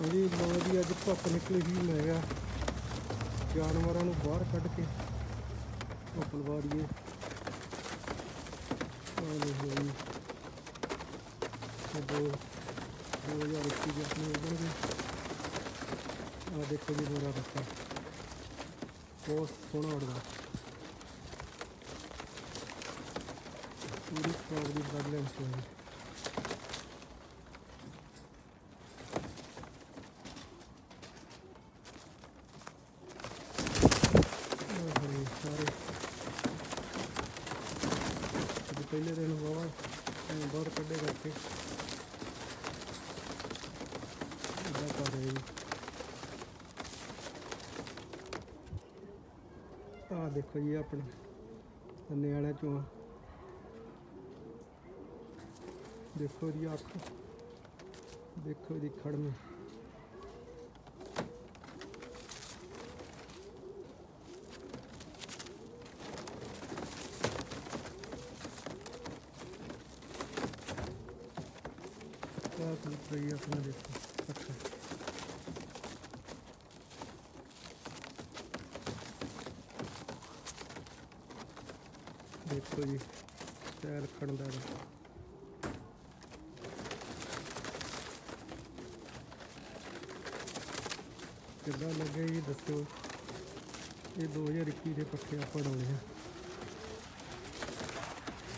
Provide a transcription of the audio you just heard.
ਹਾਂਜੀ ਮਾਂ ਜੀ, ਅੱਜ ਧੁੱਪ ਨਿਕਲੀ ਸੀ ਮੈਂ ਕਿਹਾ ਜਾਨਵਰਾਂ ਨੂੰ ਬਾਹਰ ਕੱਢ ਕੇ ਧੁੱਪ ਲਵਾਰੀਏ ਆਹ ਦੇਖੋ ਜੀ। ਇਹ ਦੋ 2021 ਦੇ ਆਪਣੇ ਉੜਨਗੇ ਆਹ ਦੇਖੋ ਜੀ, ਮੇਰਾ ਬੱਚਾ। ਬਹੁਤ ਸੋਹਣਾ ਉੜਦਾ। ਪੂਰੀ ਫਰੋਗ ਦੀ ਬਲੱਡ ਪਹਿਲੇ ਦਿਨ ਵਾਵਾ ਬਾਹਰ ਕੱਢੇ ਕਰਕੇ। ਇਦਾਂ ਕਰ ਰਹੇ ਜੀ। ਆਹ ਦੇਖੋ ਜੀ ਆਪਣੇ ਅੰਨੇ ਵਾਲਾ ਚੋਂ ਦੇਖੋ ਜੀ ਅੱਖ। ਦੇਖੋ ਇਹਦੀ ਖੜਮ ਕਿਆ ਕਰ ਰਹੀ ਹੈ ਆਪਣਾ ਦੇਖੋ ਦੇਖੋ ਜੀ ਸਟਾਈਲ ਖੜਦਾ ਦਾ ਕਿੱਦਾਂ ਲੱਗੇ ਜੀ ਦੱਸੋ? ਇਹ 2021 ਦੇ ਪੱਖੇ ਆਪਾਂ ਡਾਉਣੇ ਆ।